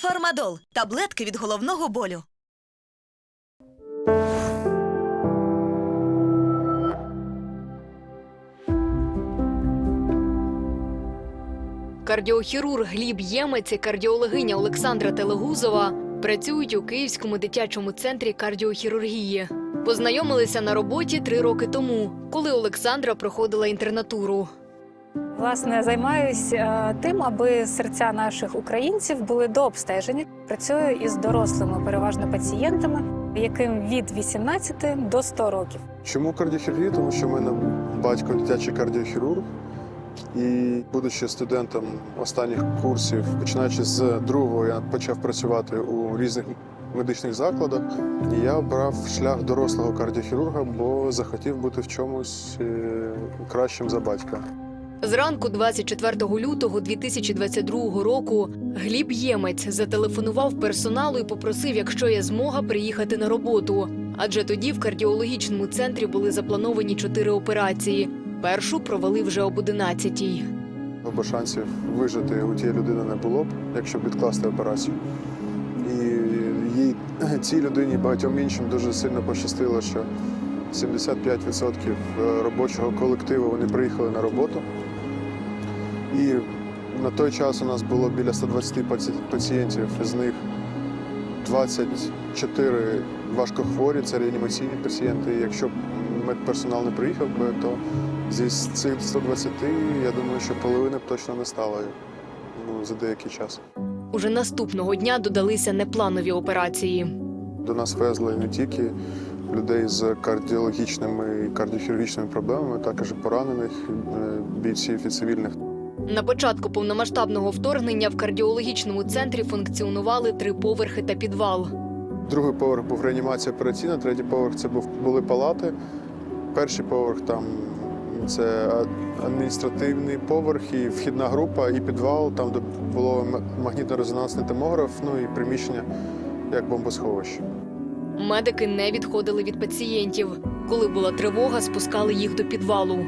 Фармадол таблетки від головного болю. Кардіохірург Гліб Ємець і кардіологиня Олександра Телегузова працюють у Київському дитячому центрі кардіохірургії. Познайомилися на роботі три роки тому, коли Олександра проходила інтернатуру. Власне, займаюся е, тим, аби серця наших українців були дообстежені. Працюю із дорослими, переважно пацієнтами, яким від 18 до 100 років. Чому кардіохірургія? Тому що в мене батько дитячий кардіохірург. І будучи студентом останніх курсів, починаючи з другого, я почав працювати у різних медичних закладах. І я обрав шлях дорослого кардіохірурга, бо захотів бути в чомусь е, кращим за батька. Зранку, 24 лютого 2022 року, Гліб Ємець зателефонував персоналу і попросив, якщо є змога, приїхати на роботу. Адже тоді в кардіологічному центрі були заплановані чотири операції. Першу провели вже об 11-й. Бо шансів вижити у тієї людини не було б, якщо б відкласти операцію. І їй цій людині багатьом іншим дуже сильно пощастило, що 75% робочого колективу вони приїхали на роботу. І на той час у нас було біля 120 паці- пацієнтів, з них 24 важкохворі, це реанімаційні пацієнти. Якщо б медперсонал не приїхав би, то зі цих 120, я думаю, що половини б точно не стало ну, за деякий час. Уже наступного дня додалися непланові операції. До нас везли не тільки людей з кардіологічними і кардіохірургічними проблемами, також поранених е, бійців і цивільних. На початку повномасштабного вторгнення в кардіологічному центрі функціонували три поверхи та підвал. Другий поверх був реанімація операційна, третій поверх це були палати. Перший поверх там це адміністративний поверх, і вхідна група, і підвал, там де було магнітно-резонансний томограф, ну і приміщення як бомбосховище. Медики не відходили від пацієнтів. Коли була тривога, спускали їх до підвалу.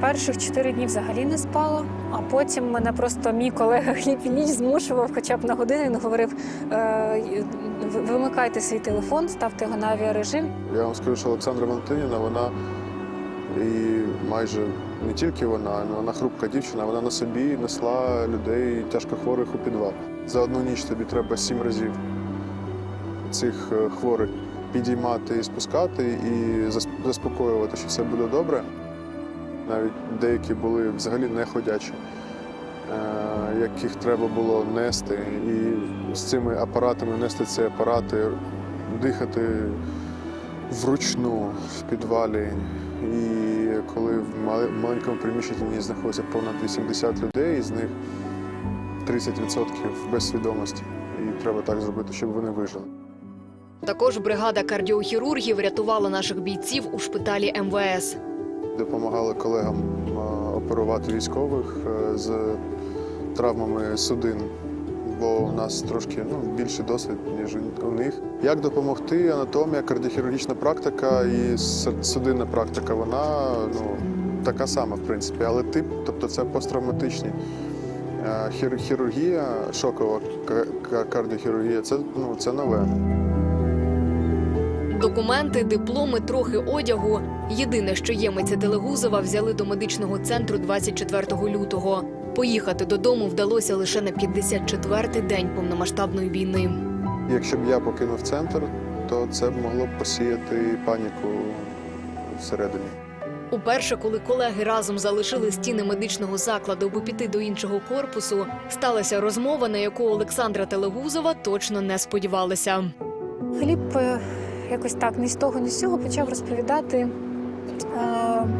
Перших 4 дні взагалі не спала, а потім мене просто мій колега Гліб Ілліч змушував хоча б на годину Він говорив: е, вимикайте свій телефон, ставте його на авіарежим. Я вам скажу, що Олександра Валентинівна, вона і майже не тільки вона, але вона хрупка дівчина, вона на собі несла людей тяжкохворих у підвал. За одну ніч тобі треба сім разів цих е, хворих підіймати і спускати, і заспокоювати, що все буде добре. Навіть деякі були взагалі не ходячі, е, яких треба було нести. І з цими апаратами нести ці апарати, дихати вручну в підвалі. І коли в маленькому приміщенні знаходиться понад 80 людей, з них 30% без свідомості. І треба так зробити, щоб вони вижили. Також бригада кардіохірургів рятувала наших бійців у шпиталі МВС. Допомагали колегам е, оперувати військових е, з травмами судин, бо у нас трошки ну, більший досвід, ніж у них. Як допомогти? Анатомія, кардіохірургічна практика і судинна практика, вона ну, така сама, в принципі, але тип, тобто це посттравматичні. Е, Хірургія, шокова ка- ка- кардіохірургія це, ну, це нове. Документи, дипломи, трохи одягу. Єдине, що ємець і Телегузова взяли до медичного центру 24 лютого. Поїхати додому вдалося лише на 54-й день повномасштабної війни. Якщо б я покинув центр, то це б могло б посіяти паніку всередині. Уперше, коли колеги разом залишили стіни медичного закладу, аби піти до іншого корпусу, сталася розмова, на яку Олександра Телегузова точно не сподівалася. Гліб е, якось так ні з того, ні з цього почав розповідати е,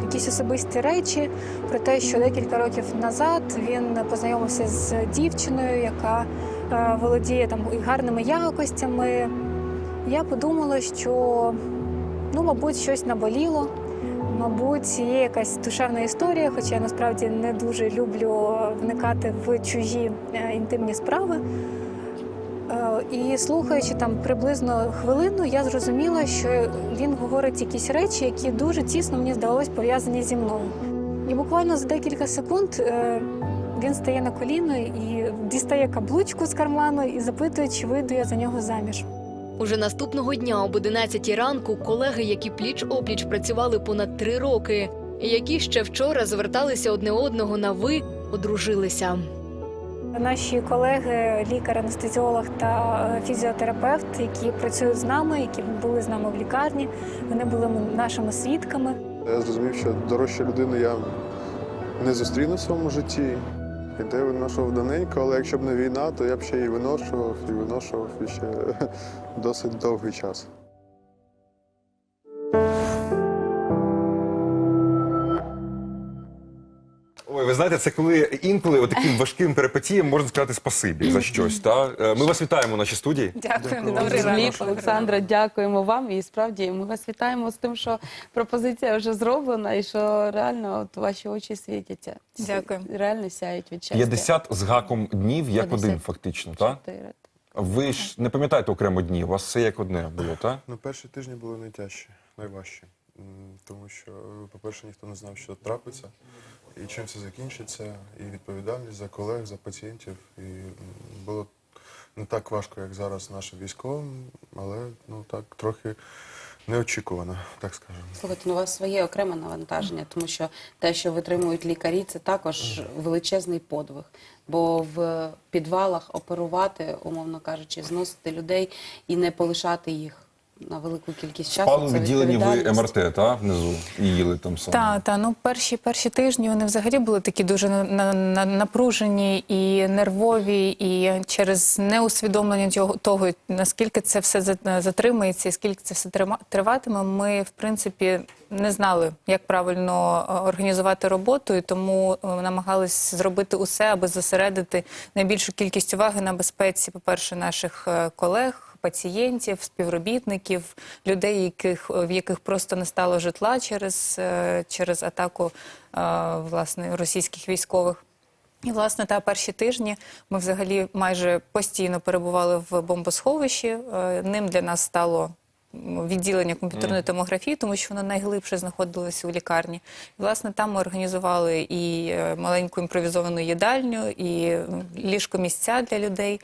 якісь особисті речі про те, що декілька років назад він познайомився з дівчиною, яка е, володіє там гарними якостями. Я подумала, що ну, мабуть, щось наболіло. Мабуть, є якась душевна історія, хоча я насправді не дуже люблю вникати в чужі е, інтимні справи. Е, І слухаючи там приблизно хвилину, я зрозуміла, що він говорить якісь речі, які дуже тісно мені здалось пов'язані зі мною. І буквально за декілька секунд е, він стає на коліно і дістає каблучку з карману і запитує, чи вийду я за нього заміж. Уже наступного дня об 11 ранку колеги, які пліч опліч працювали понад три роки, і які ще вчора зверталися одне одного на ви, одружилися. Наші колеги, лікар-анестезіолог та е, фізіотерапевт, які працюють з нами, які були з нами в лікарні, вони були нашими свідками. Я зрозумів, що дорожчу людину я не зустріну в своєму житті. І де виношував давненько, але якщо б не війна, то я б ще і виношував, і виношував і ще досить довгий час. Ви знаєте, це коли інколи таким важким перипетіям можна сказати спасибі за щось. Та? Е, Ми вас вітаємо в нашій студії. Дякую, Добрий ранок. Олександра, дякуємо вам. І справді ми вас вітаємо з тим, що пропозиція вже зроблена, і що реально от ваші очі світяться. Дякую. Реально сяють від щастя. 50 з гаком днів, як 50. один, фактично, так? Ви ж не пам'ятаєте окремо дні, у вас все як одне було, так? Ну, перші тижні були найтяжчі, найважчі. М, Тому що, по-перше, ніхто не знав, що трапиться, і чим це закінчиться, і відповідальність за колег, за пацієнтів. І було не так важко, як зараз нашим військовим, але ну так трохи неочікувано, так скажемо. Слухайте, ну у вас своє окреме навантаження, тому що те, що витримують лікарі, це також величезний подвиг. Бо в підвалах оперувати, умовно кажучи, зносити людей і не полишати їх на велику кількість часу. Це відділенні ви. МРТ, та? Внизу. І їли там саме. Так, та ну перші перші тижні вони взагалі були такі дуже на, на, на- напружені і нервові, і через неусвідомлення цього того, наскільки це все затримається, і скільки це все триватиме. Ми в принципі не знали, як правильно е, організувати роботу, і тому е, намагались зробити усе, аби зосередити найбільшу кількість уваги на безпеці, по-перше, наших е, колег пацієнтів, співробітників, людей, яких, в яких просто не стало житла через, е, через атаку е, власне російських військових. І, власне, та перші тижні ми взагалі майже постійно перебували в бомбосховищі. Е, Ним для нас стало відділення комп'ютерної томографії, тому що воно найглибше знаходилося у лікарні. І, власне, там ми організували і маленьку імпровізовану їдальню, і ліжко-місця для людей.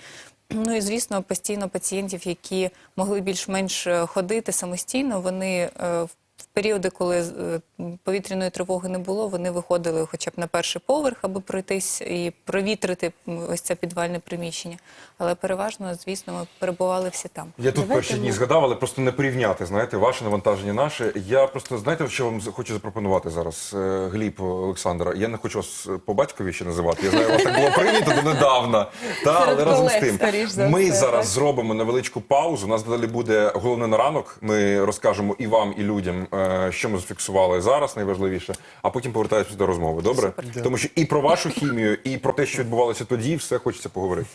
Ну і звісно, постійно пацієнтів, які могли більш-менш е, ходити самостійно, вони е, в періоди, коли е, повітряної тривоги не було, вони виходили хоча б на перший поверх, аби пройтись і провітрити ось це підвальне приміщення. Але переважно, звісно, ми перебували всі там. Я тут перші дні згадав, але просто не порівняти, знаєте, ваше навантаження наше. Я просто, знаєте, що вам хочу запропонувати зараз, Е, Гліб, Олександра. Я не хочу вас е, по батькові ще називати. Я знаю, вас так було прийнято донедавна. Та, але разом з тим, ми зараз зробимо невеличку паузу. У нас далі буде головне на ранок. Ми розкажемо і вам, і людям, е, що ми зафіксували зараз, найважливіше, а потім повертаємося до розмови. Добре? Тому що і про вашу хімію, і про те, що відбувалося тоді, все хочеться поговорити.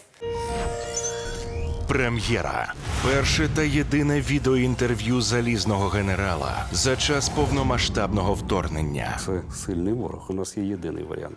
Прем'єра. Перше та єдине відеоінтерв'ю залізного генерала за час повномасштабного вторгнення. Це сильний ворог. У нас є єдиний варіант,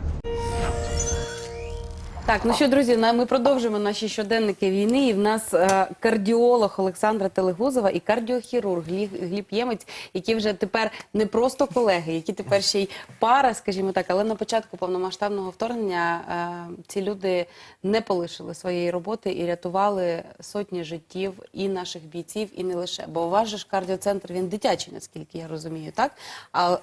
Так, ну що, друзі, на- ми продовжуємо наші щоденники війни. І в нас е, кардіолог Олександра Телегузова і кардіохірург Глі- Гліб Ємець, які вже тепер не просто колеги, які тепер ще й пара, скажімо так. Але на початку повномасштабного вторгнення е, ці люди не полишили своєї роботи і рятували сотні життів і наших бійців, і не лише. Бо у вас же ж кардіоцентр він дитячий, наскільки я розумію, так? А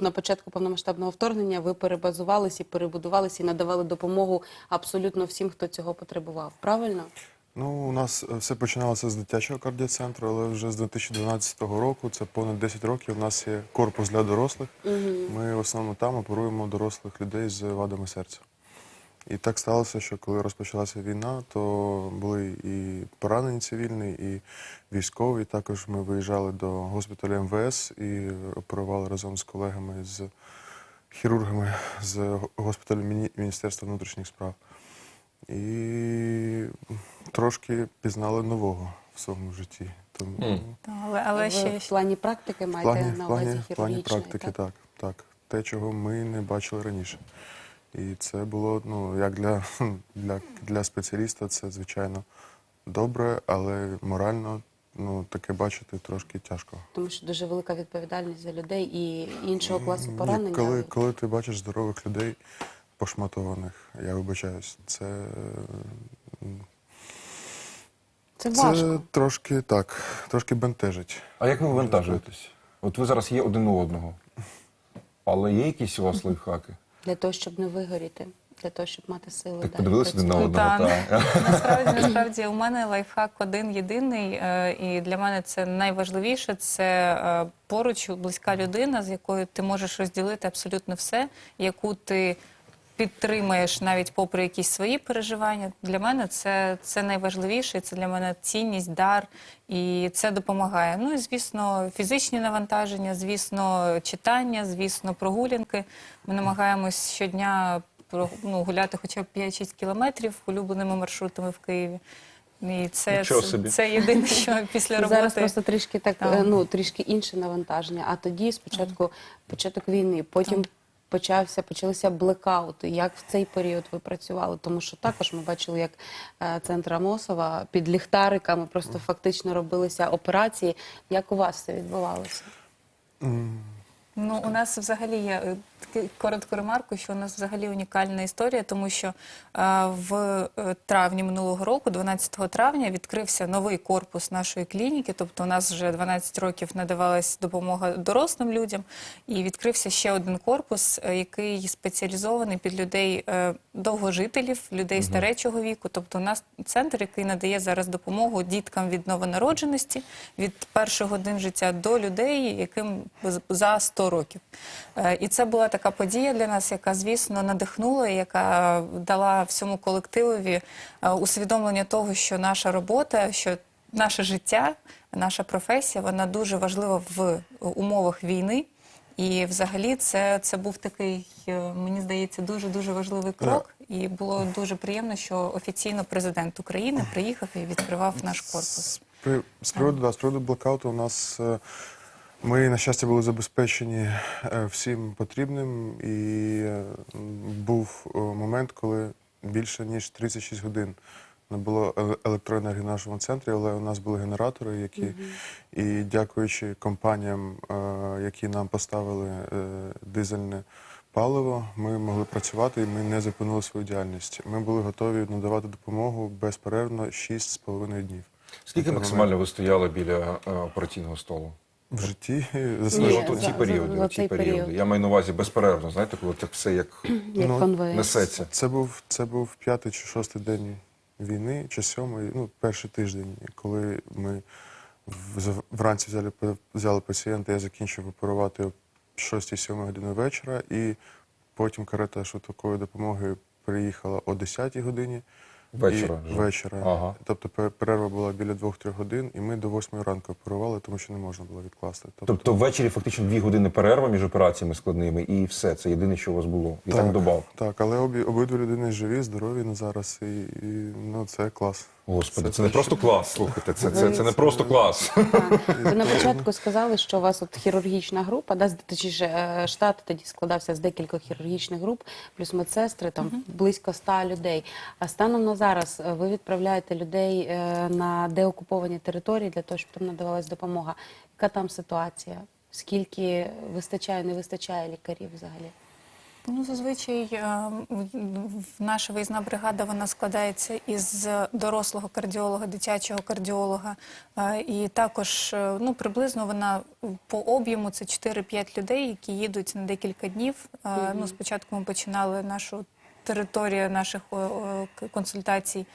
на початку повномасштабного вторгнення ви перебазувалися і перебудувалися і надавали допомогу абсолютно всім, хто цього потребував. Правильно? Ну, у нас е, все починалося з дитячого кардіоцентру, але вже з 2012 року, це понад 10 років, у нас є корпус для дорослих. Ми в основному там оперуємо дорослих людей з вадами серця. І так сталося, що коли розпочалася війна, то були і поранені цивільні, і військові. Також ми виїжджали до госпіталю МВС і оперували разом з колегами з хірургами з госпіталю Міністерства внутрішніх справ. І трошки пізнали нового в своєму житті. Тому. Та, Але, але ще в плані практики в маєте плані, на в плані, увазі в плані практики, так? так, так. Те, чого ми не бачили раніше. І це було, ну, як для, для, для спеціаліста, це звичайно добре, але морально ну, таке бачити трошки тяжко. Тому що дуже велика відповідальність за людей і іншого класу Ні, поранення. Коли, коли ти бачиш здорових людей пошматованих, я вибачаюсь, це, Це це важко. трошки так, трошки бентежить. А як ви вивантажуєтесь? От ви зараз є один у одного. Але є якісь у вас лайфхаки? Для того, щоб не вигоріти, для того, щоб мати сили. Так подивилися один на працювати. одного. Та, та. Насправді, насправді у мене лайфхак один єдиний, е, і для мене це найважливіше. Це е, поруч близька людина, з якою ти можеш розділити абсолютно все, яку ти підтримаєш навіть попри якісь свої переживання. Для мене це, це найважливіше. Це для мене цінність, дар, і це допомагає. Ну і звісно, фізичні навантаження, звісно, читання, звісно, прогулянки. Ми намагаємось щодня ну, гуляти хоча б 5-6 кілометрів улюбленими маршрутами в Києві. І це, це, собі. це єдине, що після роботи. Зараз просто трішки так, Так. е, ну трішки інше навантаження. А тоді спочатку початок війни, потім почався, почалися блекаути. Як в цей період ви працювали? Тому що також ми бачили, як е, центр Амосова під ліхтариками просто фактично робилися операції. Як у вас це відбувалося? Ну, у нас взагалі є е, таку коротку ремарку, що у нас взагалі унікальна історія, тому що е, в е, травні минулого року, 12 травня, відкрився новий корпус нашої клініки. Тобто, у нас вже 12 років надавалась допомога дорослим людям, і відкрився ще один корпус, е, який спеціалізований під людей довгожителів, людей старечого віку. Тобто, у нас центр, який надає зараз допомогу діткам від новонародженості, від перших годин життя до людей, яким за 100 років. І це була така подія для нас, яка, звісно, надихнула, яка дала всьому колективові е, усвідомлення того, що наша робота, що наше життя, наша професія, вона дуже важлива в умовах війни. І взагалі це, це був такий, е, мені здається, дуже дуже важливий крок. І було дуже приємно, що офіційно президент України приїхав і відкривав наш корпус. З, при, з приводу, да, з приводу блокауту у нас е, ми, на щастя, були забезпечені е, всім потрібним, і е, був е, момент, коли більше ніж 36 годин не було електроенергії в нашому центрі, але у нас були генератори, які і дякуючи компаніям, які нам поставили дизельне паливо, ми могли працювати і ми не зупинили свою діяльність. Ми були готові надавати допомогу безперервно 6,5 днів. Скільки максимально ви стояли біля операційного столу? В житті за Ні, свою Ну, за- ті за- періоди, за ті цей періоди. період. Я маю на увазі безперервно, знаєте, коли це все як Як Ну, конвейер? несеться. Це був це був п'ятий чи шостий день війни, чи сьомий, ну перший тиждень, коли ми в- з- вранці взяли пе- взяли пацієнта, я закінчив оперувати о 6-7 години вечора, і потім карета швидкої допомоги приїхала о 10 годині. Вечора І, вечора. Ага. Тобто пе- перерва була біля 2-3 годин, і ми до 8 ранку оперували, тому що не можна було відкласти. Тобто ввечері фактично дві години перерва між операціями складними, і все. Це єдине, що у вас було. І так, добав. Так, але обі, обидві людини живі, здорові на зараз, і, і ну, це клас. Господи, Це це не просто клас. Слухайте, це, це, це не просто клас. Так. Ви на початку сказали, що у вас от хірургічна група, да, з- точніше, е, штат тоді складався з декількох хірургічних груп, плюс медсестри, там близько ста людей. А станом на зараз е, ви відправляєте людей е, на деокуповані території для того, щоб там надавалась допомога. Яка там ситуація? Скільки вистачає, не вистачає лікарів взагалі? Ну, зазвичай е, наша виїзна бригада вона складається із дорослого кардіолога, дитячого кардіолога. е, І також е, ну, приблизно вона по об'єму це 4-5 людей, які їдуть на декілька днів. Ну, спочатку ми починали нашу територію наших консультацій.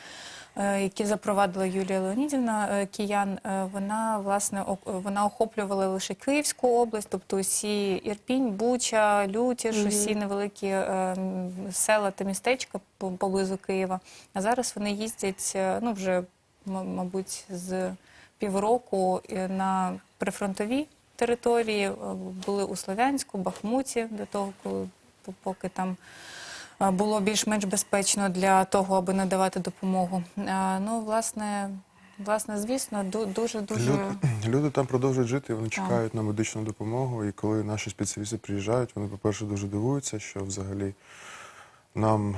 е, Які запровадила Юлія Леонідівна е, Киян, е, вона власне вона охоплювала лише Київську область, тобто усі Ірпінь, Буча, Лютіж, усі невеликі села та містечка поблизу Києва. А зараз вони їздять ну вже мабуть з півроку на прифронтові території. Були у Слов'янську, Бахмуті до того, коли поки там було більш-менш безпечно для того, аби надавати допомогу. Ну, власне, власне, звісно, дуже дуже Люд, люди там продовжують жити, вони чекають на медичну допомогу. І коли наші спеціалісти приїжджають, вони, по-перше, дуже дивуються, що взагалі нам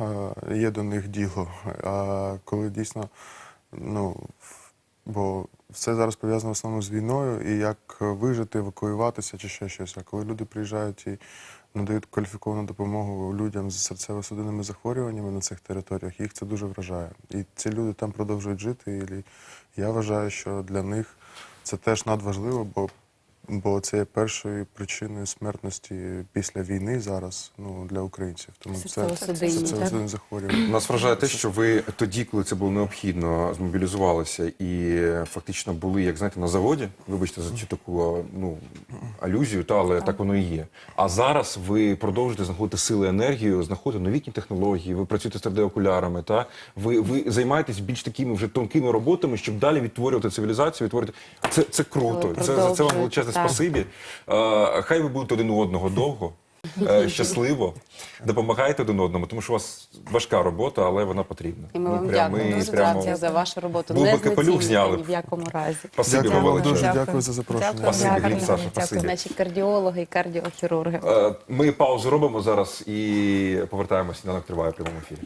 е, є до них діло. А коли дійсно, ну, бо все зараз пов'язано в основному з війною і як вижити, евакуюватися чи ще щось. А коли люди приїжджають і надають кваліфіковану допомогу людям з серцево-судинними захворюваннями на цих територіях, їх це дуже вражає. І ці люди там продовжують жити. І я вважаю, що для них це теж надважливо, бо, бо це є першою причиною смертності після війни зараз ну, для українців. Тому це серцево-судинні захворювання. Нас вражає те, що ви тоді, коли це було необхідно, змобілізувалися і фактично були, як знаєте, на заводі. Вибачте за цю таку ну алюзію, та але так воно і є. А зараз ви продовжуєте знаходити сили, енергію, знаходити новітні технології. Ви працюєте з 3D-окулярами. Та ви, ви займаєтесь більш такими вже тонкими роботами, щоб далі відтворювати цивілізацію. Відтворювати це, це круто. Це за це вам продовжуєте, величезне так. спасибі. Е, Хай ви будете один у одного довго. е, Щасливо допомагайте один одному, тому що у вас важка робота, але вона потрібна. І ми вам прям- дякуємо дуже прямо- дякую за вашу роботу. Був би капелюх зняли б. ні в якому разі. Спасибі Дякую вам вам дуже, Дякую. дякую за запрошення. Дякую. Спасибі, Дякую. Гліб, Саша, Дякую. спасибі. Наші кардіологи і кардіохірурги. Е, Ми паузу робимо зараз і повертаємося. Сніданок триває в прямому ефірі.